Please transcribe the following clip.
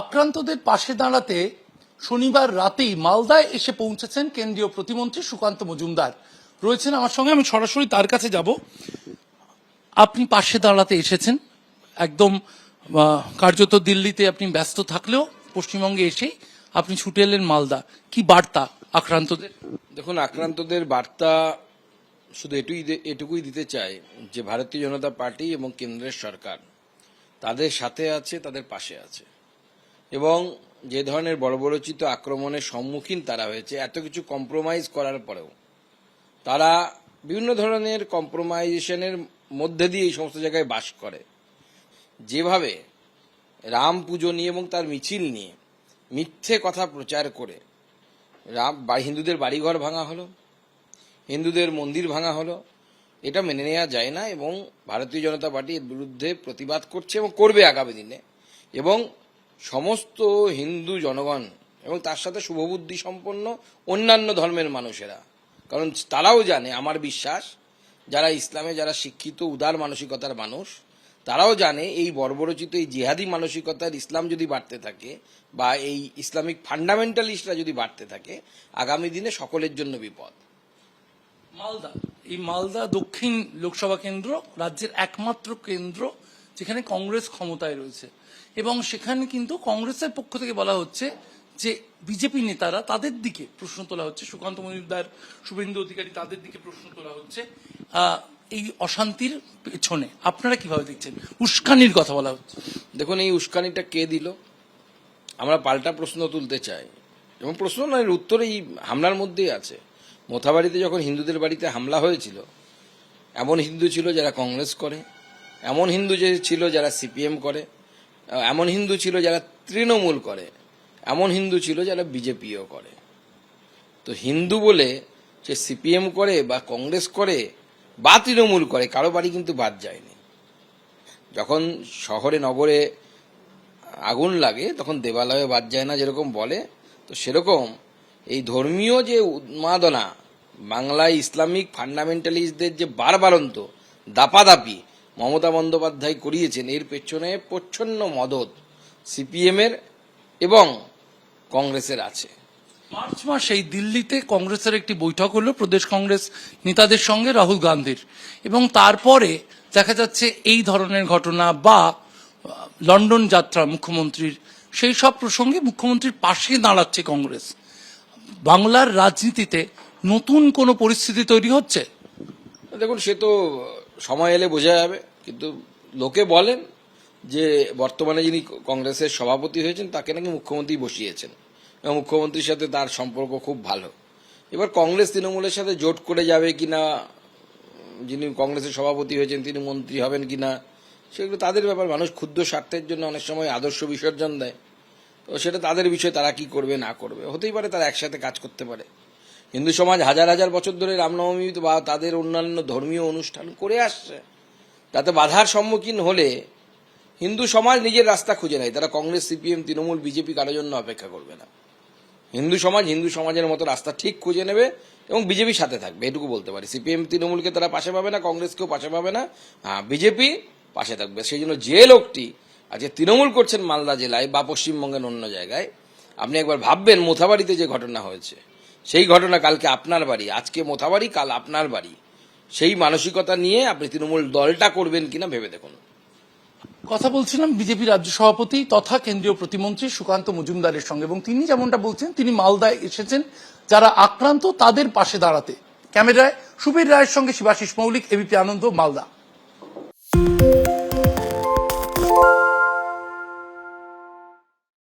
আক্রান্তদের পাশে দাঁড়াতে শনিবার রাতেই মালদায় এসে পৌঁছেছেন কেন্দ্রীয় প্রতিমন্ত্রী সুকান্ত মজুমদার। রয়েছেন আমার সঙ্গে, আমি সরাসরি তার কাছে যাব। আপনি পাশে দাঁড়াতে এসেছেন। একদম কার্যত দিল্লিতে আপনি ব্যস্ত থাকলেও পশ্চিমবঙ্গে এসে আপনি ছুটে এলেন মালদা। কি বার্তা আক্রান্তদের? দেখুন, আক্রান্তদের বার্তা শুধু এটুই এটুকুই দিতে চাই যে, ভারতীয় জনতা পার্টি এবং কেন্দ্রের সরকার তাদের সাথে আছে, তাদের পাশে আছে। এবং যে ধরনের বর্বরচিত আক্রমণের সম্মুখীন তারা হয়েছে, এত কিছু কম্প্রোমাইজ করার পরেও। তারা বিভিন্ন ধরনের কম্প্রোমাইজেশনের মধ্যে দিয়ে এই সমস্ত জায়গায় বাস করে। যেভাবে রাম পুজো নিয়ে এবং তার মিছিল নিয়ে মিথ্যে কথা প্রচার করে রাম হিন্দুদের বাড়িঘর ভাঙা হলো, হিন্দুদের মন্দির ভাঙা হলো, এটা মেনে নেওয়া যায় না এবং ভারতীয় জনতা পার্টি এর বিরুদ্ধে প্রতিবাদ করছে এবং করবে আগামী দিনে। এবং সমস্ত হিন্দু জনগণ এবং তার সাথে শুভবুদ্ধি সম্পন্ন অন্যান্য ধর্মের মানুষেরা। কারণ তারাও জানে, আমার বিশ্বাস, যারা ইসলামে যারা শিক্ষিত, উদার মানসিকতার মানুষ, তারাও জানে এই বর্বরচিত, এই জিহাদি মানসিকতার ইসলাম যদি বাড়তে থাকে বা এই ইসলামিক ফান্ডামেন্টালিস্টরা যদি বাড়তে থাকে, আগামী দিনে সকলের জন্য বিপদ। মালদা, এই মালদা দক্ষিণ লোকসভা কেন্দ্র রাজ্যের একমাত্র কেন্দ্র যেখানে কংগ্রেস ক্ষমতায় রয়েছে। এবং সেখানে কিন্তু কংগ্রেসের পক্ষ থেকে বলা হচ্ছে যে, বিজেপি নেতারা তাদের দিকে প্রশ্ন তোলা হচ্ছে। সুকান্ত মজুমদার, শুভেন্দু অধিকারী তাদের দিকে প্রশ্ন তোলা হচ্ছে এই অশান্তির পেছনে। আপনারা কীভাবে দেখছেন? উস্কানির কথা বলা হচ্ছে। দেখুন, এই উস্কানিটা কে দিল? আমরা পাল্টা প্রশ্ন তুলতে চাই। এবং প্রশ্ন নয় উত্তর এই হামলার মধ্যেই আছে। মোথাবাড়িতে যখন হিন্দুদের বাড়িতে হামলা হয়েছিল, এমন হিন্দু ছিল যারা কংগ্রেস করে। এমন হিন্দু যে ছিল যারা সিপিএম করে, এমন হিন্দু ছিল যারা তৃণমূল করে, এমন হিন্দু ছিল যারা বিজেপিও করে। তো হিন্দু বলে সে সিপিএম করে বা কংগ্রেস করে বা তৃণমূল করে, কারও বাড়ি কিন্তু বাদ যায়নি। যখন শহরে, নগরে আগুন লাগে, তখন দেবালয়ে বাদ যায় না যেরকম বলে। তো সেরকম এই ধর্মীয় যে উন্মাদনা, বাংলায় ইসলামিক ফান্ডামেন্টালিস্টদের যে বারবারন্ত দাপাদাপি মমতা বন্দ্যোপাধ্যায় করিয়েছেন এর পেছনে প্রচ্ছন্ন মদত সিপিএমের এবং কংগ্রেসের আছে। মার্চ মাসে এই দিল্লিতে কংগ্রেসের একটি বৈঠক হলো প্রদেশ কংগ্রেস নেতাদের সঙ্গে রাহুল গান্ধীর। এবং তারপরে দেখা যাচ্ছে এই ধরনের ঘটনা বা লন্ডন যাত্রা মুখ্যমন্ত্রীর সেই সব প্রসঙ্গে মুখ্যমন্ত্রীর পাশে দাঁড়াচ্ছে কংগ্রেস। বাংলার রাজনীতিতে নতুন কোনো পরিস্থিতি তৈরি হচ্ছে? দেখুন সে তো সময় এলে বোঝা যাবে, কিন্তু লোকে বলেন যে বর্তমানে যিনি কংগ্রেসের সভাপতি হয়েছেন, তাকে নাকি মুখ্যমন্ত্রী বসিয়েছেন। এবং মুখ্যমন্ত্রীর সাথে তার সম্পর্ক খুব ভালো। এবার কংগ্রেস তৃণমূলের সাথে জোট করে যাবে কিনা, যিনি কংগ্রেসের সভাপতি হয়েছেন, তিনি মন্ত্রী হবেন কিনা, সেগুলো তাদের ব্যাপার। মানুষ ক্ষুদ্র স্বার্থের জন্য অনেক সময় আদর্শ বিসর্জন দেয়। তো সেটা তাদের বিষয়ে, তারা কি করবে, না করবে। হতেই পারে তারা একসাথে কাজ করতে পারে। হিন্দু সমাজ হাজার হাজার বছর ধরে রামনবমী বা তাদের অন্যান্য ধর্মীয় অনুষ্ঠান করে আসছে। তাতে বাধার সম্মুখীন হলে হিন্দু সমাজ নিজের রাস্তা খুঁজে নেয়। তারা কংগ্রেস, সিপিএম, তৃণমূল, বিজেপি কারোর জন্য অপেক্ষা করবে না। হিন্দু সমাজ হিন্দু সমাজের মতো রাস্তা ঠিক খুঁজে নেবে এবং বিজেপির সাথে থাকবে, এটুকু বলতে পারি। সিপিএম, তৃণমূলকে তারা পাশে পাবে না, কংগ্রেসকেও পাশে পাবে না। হ্যাঁ বিজেপি পাশে থাকবে। সেই জন্য যে লোকটি আজকে তৃণমূল করছেন মালদা জেলায় বা পশ্চিমবঙ্গের অন্য জায়গায়, আপনি একবার ভাববেন, মোথাবাড়িতে যে ঘটনা হয়েছে সেই ঘটনা কালকে আপনার বাড়ি, আজকে মোথাবাড়ি কাল আপনার বাড়ি। সেই মানসিকতা নিয়ে আপনি তৃণমূল দলটা করবেন কিনা ভেবে দেখুন। কথা বলছিলাম বিজেপি রাজ্য সভাপতি তথা কেন্দ্রীয় প্রতিমন্ত্রী সুকান্ত মজুমদারের সঙ্গে, এবং তিনি যেমনটা বলছেন, তিনি মালদায় এসেছেন। যারা আক্রান্ত, তাদের পাশে দাঁড়াতে। ক্যামেরায় সুবীর রায়ের সঙ্গে শিবাশিস মৌলিক, এবিপি আনন্দ, মালদা।